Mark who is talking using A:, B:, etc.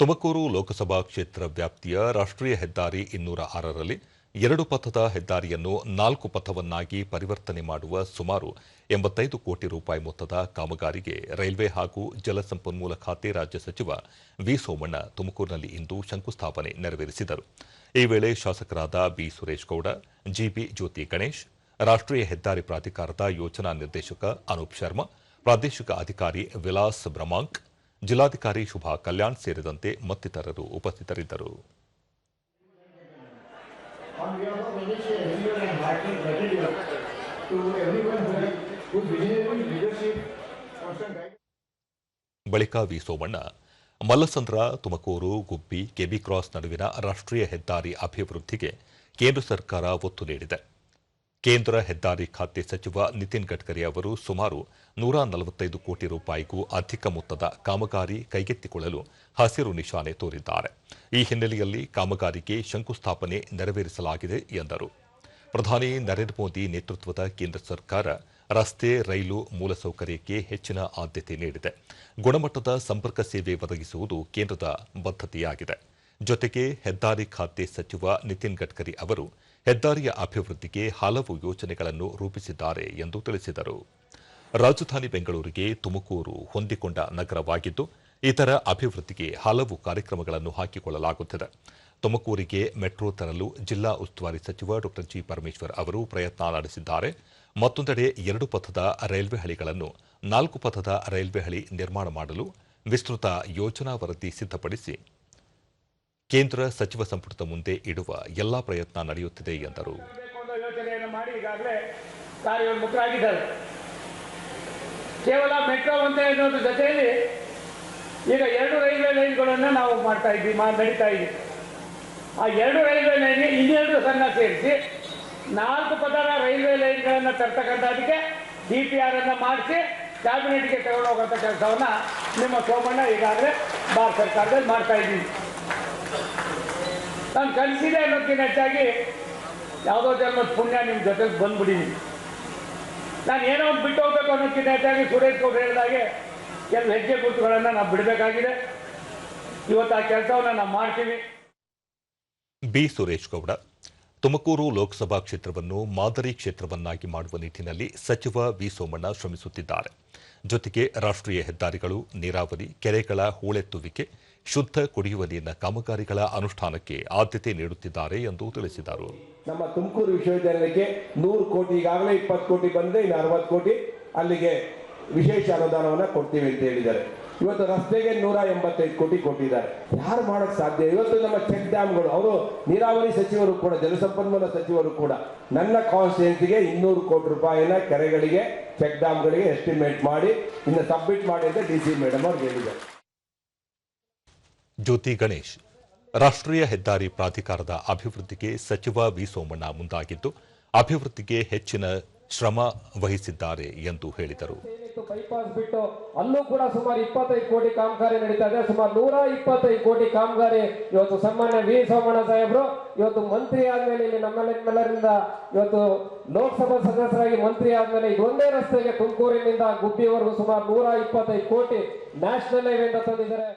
A: ತುಮಕೂರು ಲೋಕಸಭಾ ಕ್ಷೇತ್ರ ವ್ಯಾಪ್ತಿಯ ರಾಷ್ಟ್ರೀಯ ಹೆದ್ದಾರಿ ಇನ್ನೂರ ಆರರಲ್ಲಿ ಎರಡು ಪಥದ ಹೆದ್ದಾರಿಯನ್ನು ನಾಲ್ಕು ಪಥವನ್ನಾಗಿ ಪರಿವರ್ತನೆ ಮಾಡುವ ಸುಮಾರು ಎಂಬತ್ತೈದು ಕೋಟಿ ರೂಪಾಯಿ ಮೊತ್ತದ ಕಾಮಗಾರಿಗೆ ರೈಲ್ವೆ ಹಾಗೂ ಜಲಸಂಪನ್ಮೂಲ ಖಾತೆ ರಾಜ್ಯ ಸಚಿವ ವಿ ಸೋಮಣ್ಣ ತುಮಕೂರಿನಲ್ಲಿ ಇಂದು ಶಂಕುಸ್ಥಾಪನೆ ನೆರವೇರಿಸಿದರು. ಈ ವೇಳೆ ಶಾಸಕರಾದ ಬಿ ಸುರೇಶ್ ಗೌಡ ಜಿಬಿ ಜ್ಯೋತಿ ಗಣೇಶ್, ರಾಷ್ಟ್ರೀಯ ಹೆದ್ದಾರಿ ಪ್ರಾಧಿಕಾರದ ಯೋಜನಾ ನಿರ್ದೇಶಕ ಅನೂಪ್ ಶರ್ಮಾ, ಪ್ರಾದೇಶಿಕ ಅಧಿಕಾರಿ ವಿಲಾಸ್ ಬ್ರಹ್ಮಾಂಕ್ ಜಿಲ್ಲಾಧಿಕಾರಿ ಶುಭಾ ಕಲ್ಯಾಣ್ ಸೇರಿದಂತೆ ಮತ್ತಿತರರು ಉಪಸ್ಥಿತರಿದ್ದರು. ಬಳಿಕ V Somanna, Mallasandra, Tumakuru, Gubbi, KB cross ನಡುವಿನ ರಾಷ್ಟ್ರೀಯ ಹೆದ್ದಾರಿ ಅಭಿವೃದ್ಧಿಗೆ ಕೇಂದ್ರ ಸರ್ಕಾರ ಒತ್ತು ನೀಡಿದೆ. ಕೇಂದ್ರ ಹೆದ್ದಾರಿ ಖಾತೆ ಸಚಿವ ನಿತಿನ್ ಗಡ್ಕರಿ ಅವರು ಸುಮಾರು ನೂರ ನಲವತ್ತೈದು ಕೋಟಿ ರೂಪಾಯಿಗೂ ಅಧಿಕ ಮೊತ್ತದ ಕಾಮಗಾರಿ ಕೈಗೆತ್ತಿಕೊಳ್ಳಲು ಹಸಿರು ನಿಶಾನೆ ತೋರಿದ್ದಾರೆ. ಈ ಹಿನ್ನೆಲೆಯಲ್ಲಿ ಕಾಮಗಾರಿಗೆ ಶಂಕುಸ್ಥಾಪನೆ ನೆರವೇರಿಸಲಾಗಿದೆ ಎಂದರು. ಪ್ರಧಾನಿ ನರೇಂದ್ರ ಮೋದಿ ನೇತೃತ್ವದ ಕೇಂದ್ರ ಸರ್ಕಾರ ರಸ್ತೆ, ರೈಲು ಮೂಲಸೌಕರ್ಯಕ್ಕೆ ಹೆಚ್ಚಿನ ಆದ್ಯತೆ ನೀಡಿದೆ. ಗುಣಮಟ್ಟದ ಸಂಪರ್ಕ ಸೇವೆ ಒದಗಿಸುವುದು ಕೇಂದ್ರದ ಬದ್ಧತೆಯಾಗಿದೆ. ಜೊತೆಗೆ ಹೆದ್ದಾರಿ ಖಾತೆ ಸಚಿವ ನಿತಿನ್ ಗಡ್ಕರಿ ಅವರು ಹೆದ್ದಾರಿಯ ಅಭಿವೃದ್ಧಿಗೆ ಹಲವು ಯೋಜನೆಗಳನ್ನು ರೂಪಿಸಿದ್ದಾರೆ ಎಂದು ತಿಳಿಸಿದರು. ರಾಜಧಾನಿ ಬೆಂಗಳೂರಿಗೆ ತುಮಕೂರು ಹೊಂದಿಕೊಂಡ ನಗರವಾಗಿದ್ದು, ಇತರ ಅಭಿವೃದ್ಧಿಗೆ ಹಲವು ಕಾರ್ಯಕ್ರಮಗಳನ್ನು ಹಾಕಿಕೊಳ್ಳಲಾಗುತ್ತಿದೆ. ತುಮಕೂರಿಗೆ ಮೆಟ್ರೋ ತರಲು ಜಿಲ್ಲಾ ಉಸ್ತುವಾರಿ ಸಚಿವ ಡಾ ಜಿ ಪರಮೇಶ್ವರ್ ಅವರು ಪ್ರಯತ್ನ ನಡೆಸಿದ್ದಾರೆ. ಮತ್ತೊಂದೆಡೆ ಎರಡು ಪಥದ ರೈಲ್ವೆ ಹಳಿಗಳನ್ನು ನಾಲ್ಕು ಪಥದ ರೈಲ್ವೆ ಹಳಿ ನಿರ್ಮಾಣ ಮಾಡಲು ವಿಸ್ತೃತ ಯೋಜನಾ ವರದಿ ಸಿದ್ಧಪಡಿಸಿ ಕೇಂದ್ರ ಸಚಿವ ಸಂಪುಟದ ಮುಂದೆ ಇಡುವ ಎಲ್ಲಾ ಪ್ರಯತ್ನ ನಡೆಯುತ್ತಿದೆ ಎಂದರು.
B: ಕೇವಲ ಮೆಟ್ರೋ ಒಂದೇ ಅನ್ನೋದ್ರ ಜೊತೆಯಲ್ಲಿ ಈಗ ಎರಡು ರೈಲ್ವೆ ಲೈನ್ಗಳನ್ನು ನಾವು ಮಾಡ್ತಾ ಇದ್ವಿ ನಡೀತಾ ಇದ್ವಿ ಆ ಎರಡು ರೈಲ್ವೆ ಲೈನ್ ಇನ್ನೆರಡು ಸಣ್ಣ ಸೇರಿಸಿ ನಾಲ್ಕು ಪದರ ರೈಲ್ವೆ ಲೈನ್ಗಳನ್ನು ತರ್ತಕ್ಕಂಥದಕ್ಕೆ ಡಿ ಪಿ ಆರ್ ಅನ್ನು ಮಾಡಿಸಿ ಕ್ಯಾಬಿನೆಟ್ಗೆ ತಗೊಂಡು ಹೋಗುವಂಥ ಕೆಲಸವನ್ನ ನಿಮ್ಮ ಸೋಮಣ್ಣ ಈಗಾಗಲೇ ಭಾರತ ಸರ್ಕಾರದಲ್ಲಿ ಮಾಡ್ತಾ ಇದ್ದೀವಿ. ನಾನು ಕಲಿಸಿದೆ ಅನ್ನೋದಕ್ಕಿಂತ ಹೆಚ್ಚಾಗಿ ಯಾವುದೋ ಜನ್ಮದ ಪುಣ್ಯ ನಿಮ್ಮ ಜೊತೆಗೆ ಬಂದ್ಬಿಡಿ ನಾನು ಏನೋ ಒಂದು ಬಿಟ್ಟು ಹೋಗ್ಬೇಕು ಅನ್ನೋದಕ್ಕಿಂತ ಹೆಚ್ಚಾಗಿ ಸುರೇಶ್ ಗೌಡ್ರು ಹೇಳಿದಾಗೆ ಕೆಲವು ಹೆಜ್ಜೆ ಗುರುತುಗಳನ್ನು ನಾವು ಬಿಡಬೇಕಾಗಿದೆ. ಇವತ್ತು ಆ ಕೆಲಸವನ್ನು ನಾವು ಮಾಡ್ತೀವಿ
A: ಬಿ ಸುರೇಶ್ ಗೌಡ, ತುಮಕೂರು ಲೋಕಸಭಾ ಕ್ಷೇತ್ರವನ್ನು ಮಾದರಿ ಕ್ಷೇತ್ರವನ್ನಾಗಿ ಮಾಡುವ ನಿಟ್ಟಿನಲ್ಲಿ ಸಚಿವ ವಿ ಸೋಮಣ್ಣ ಶ್ರಮಿಸುತ್ತಿದ್ದಾರೆ. ಜೊತೆಗೆ ರಾಷ್ಟ್ರೀಯ ಹೆದ್ದಾರಿಗಳು, ನೀರಾವರಿ, ಕೆರೆಗಳ ಹೂಳೆತ್ತುವಿಕೆ ಶುದ್ಧ ಕುಡಿಯುವ ನೀರಿನ ಕಾಮಗಾರಿಗಳ ಅನುಷ್ಠಾನಕ್ಕೆ ಆದ್ಯತೆ ನೀಡುತ್ತಿದ್ದಾರೆ ಎಂದು ತಿಳಿಸಿದರು.
C: ನಮ್ಮ ತುಮಕೂರು ವಿಶ್ವವಿದ್ಯಾಲಯಕ್ಕೆ ನೂರು ಕೋಟಿ, ಈಗಾಗಲೇ ಇಪ್ಪತ್ತು ಕೋಟಿ ಬಂದರೆ ಇನ್ನು ಅರವತ್ತು ಕೋಟಿ ಅಲ್ಲಿಗೆ ವಿಶೇಷ ಅನುದಾನವನ್ನು ಕೊಡ್ತೀವಿ ಅಂತ ಹೇಳಿದ್ದಾರೆ. ಇವತ್ತು ರಸ್ತೆಗೆ ನೂರ ಎಂಬತ್ತೈದು ಕೋಟಿ ಕೊಟ್ಟಿದ್ದಾರೆ. ಯಾರು ಮಾಡಕ್ ಸಾಧ್ಯ? ಇವತ್ತು ನಮ್ಮ ಚೆಕ್ ಡ್ಯಾಮ್ಗಳು, ಅವರು ನೀರಾವರಿ ಸಚಿವರು ಕೂಡ, ಜಲಸಂಪನ್ಮೂಲ ಸಚಿವರು ಕೂಡ, ನನ್ನ ಕಾನ್ಸ್ಟಿಟ್ಯೂನ್ಸಿಗೆ ಇನ್ನೂರು ಕೋಟಿ ರೂಪಾಯಿನ ಕೆರೆಗಳಿಗೆ, ಚೆಕ್ ಡ್ಯಾಮ್ಗಳಿಗೆ ಎಸ್ಟಿಮೇಟ್ ಮಾಡಿ, ಇನ್ನು ಸಬ್ಮಿಟ್ ಮಾಡಿ ಅಂತ ಡಿ ಸಿ ಮೇಡಮ್ ಅವ್ರಿಗೆ ಹೇಳಿದ್ದಾರೆ.
A: ಜ್ಯೋತಿ ಗಣೇಶ್, ರಾಷ್ಟ್ರೀಯ ಹೆದ್ದಾರಿ ಪ್ರಾಧಿಕಾರದ ಅಭಿವೃದ್ಧಿಗೆ ಸಚಿವ ವಿ ಸೋಮಣ್ಣ ಮುಂದಾಗಿದ್ದು, ಅಭಿವೃದ್ಧಿಗೆ ಹೆಚ್ಚಿನ ಶ್ರಮ ವಹಿಸಿದ್ದಾರೆ ಎಂದು ಹೇಳಿದರು.
D: ಬೈಪಾಸ್ ಬಿಟ್ಟು ಅಲ್ಲೂ ಕೂಡ ಸುಮಾರು ಇಪ್ಪತ್ತೈದು ಕೋಟಿ ಕಾಮಗಾರಿ ನಡೀತಾ ಇದೆ. ಸುಮಾರು ನೂರ ಇಪ್ಪತ್ತೈದು ಕೋಟಿ ಕಾಮಗಾರಿ ಇವತ್ತು ಸನ್ಮಾನ್ಯ ವಿ ಸೋಮಣ್ಣ ಸಾಹೇಬರು, ಇವತ್ತು ಮಂತ್ರಿ ಆದ್ಮೇಲೆ ಇಲ್ಲಿ ನಮ್ಮೆಲ್ಲರಿಂದ ಇವತ್ತು ಲೋಕಸಭಾ ಸದಸ್ಯರಾಗಿ ಮಂತ್ರಿ ಆದ್ಮೇಲೆ ಇದೊಂದೇ ರಸ್ತೆಗೆ ತುಮಕೂರಿನಿಂದ ಗುಬ್ಬಿವರೆಗೂ ಸುಮಾರು ನೂರ ಇಪ್ಪತ್ತೈದು ಕೋಟಿ ನ್ಯಾಷನಲ್ ಹೈವೇಂದ ತಂದಿದ್ದಾರೆ.